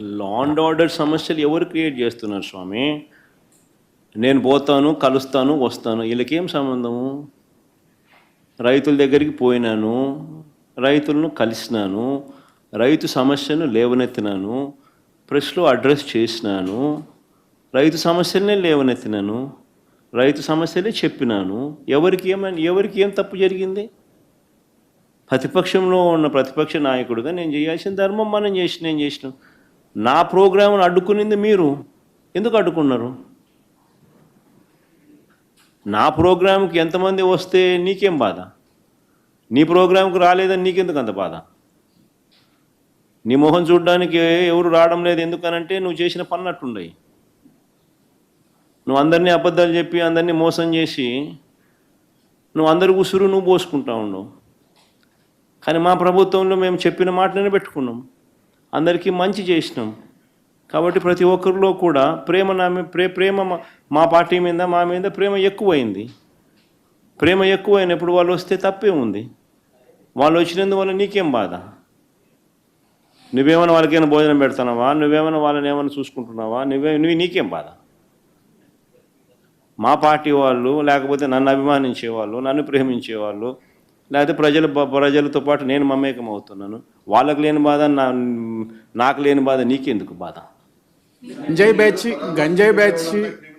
Law and order సమస్యలు ఎవరు create చేస్తున్నారు స్వామి? నేను పోతాను కలుస్తాను వస్తాను. వీళ్ళకేం సంబంధము? రైతుల దగ్గరికి పోయినాను రైతులను కలిసినాను రైతు సమస్యను లేవనెత్తినాను ప్రెస్లో అడ్రస్ చేసినాను రైతు సమస్యలనే లేవనెత్తినాను రైతు సమస్యలే చెప్పినాను. ఎవరికి ఏమని ఎవరికి ఏం తప్పు జరిగింది? ప్రతిపక్షంలో ఉన్న ప్రతిపక్ష నాయకుడుగా నేను చేయాల్సిన ధర్మం మనం చేసి నేను చేసినాం. నా ప్రోగ్రామ్ను అడ్డుకునింది మీరు. ఎందుకు అడ్డుకున్నారు? నా ప్రోగ్రాంకి ఎంతమంది వస్తే నీకేం బాధ? నీ ప్రోగ్రాంకి రాలేదని నీకెందుకు అంత బాధ? నీ మొహం చూడడానికి ఎవరు రావడం లేదు ఎందుకనంటే నువ్వు చేసిన పన్నట్టుండయి నువ్వు అందరినీ అబద్ధాలు చెప్పి అందరినీ మోసం చేసి నువ్వు అందరి ఉసురు నువ్వు పోసుకుంటా ఉండవు కానీ మా ప్రభుత్వంలో మేము చెప్పిన మాటనే పెట్టుకున్నాం. అందరికీ మంచి చేసినాం. కాబట్టి ప్రతి ఒక్కరిలో కూడా ప్రేమ నా ప్రే ప్రేమ మా- పార్టీ మీద మా మీద ప్రేమ ఎక్కువైంది. ప్రేమ ఎక్కువైనప్పుడు వాళ్ళు వస్తే తప్పే ఉంది. వాళ్ళు వచ్చినందువల్ల నీకేం బాధ? నువ్వేమైనా వాళ్ళకైనా భోజనం పెడుతున్నావా నువ్వేమైనా వాళ్ళని ఏమైనా చూసుకుంటున్నావా? నువ్వే నువ్వు నీకేం బాధ? మా పార్టీ వాళ్ళు లేకపోతే నన్ను అభిమానించే వాళ్ళు నన్ను ప్రేమించే వాళ్ళు లేకపోతే ప్రజల ప్రజలతో పాటు నేను మమేకం అవుతున్నాను వాళ్ళకి లేని బాధ నా నాకు లేని బాధ నీకెందుకు బాధ? గంజాయి బ్యాచ్ గంజాయి బ్యాచ్.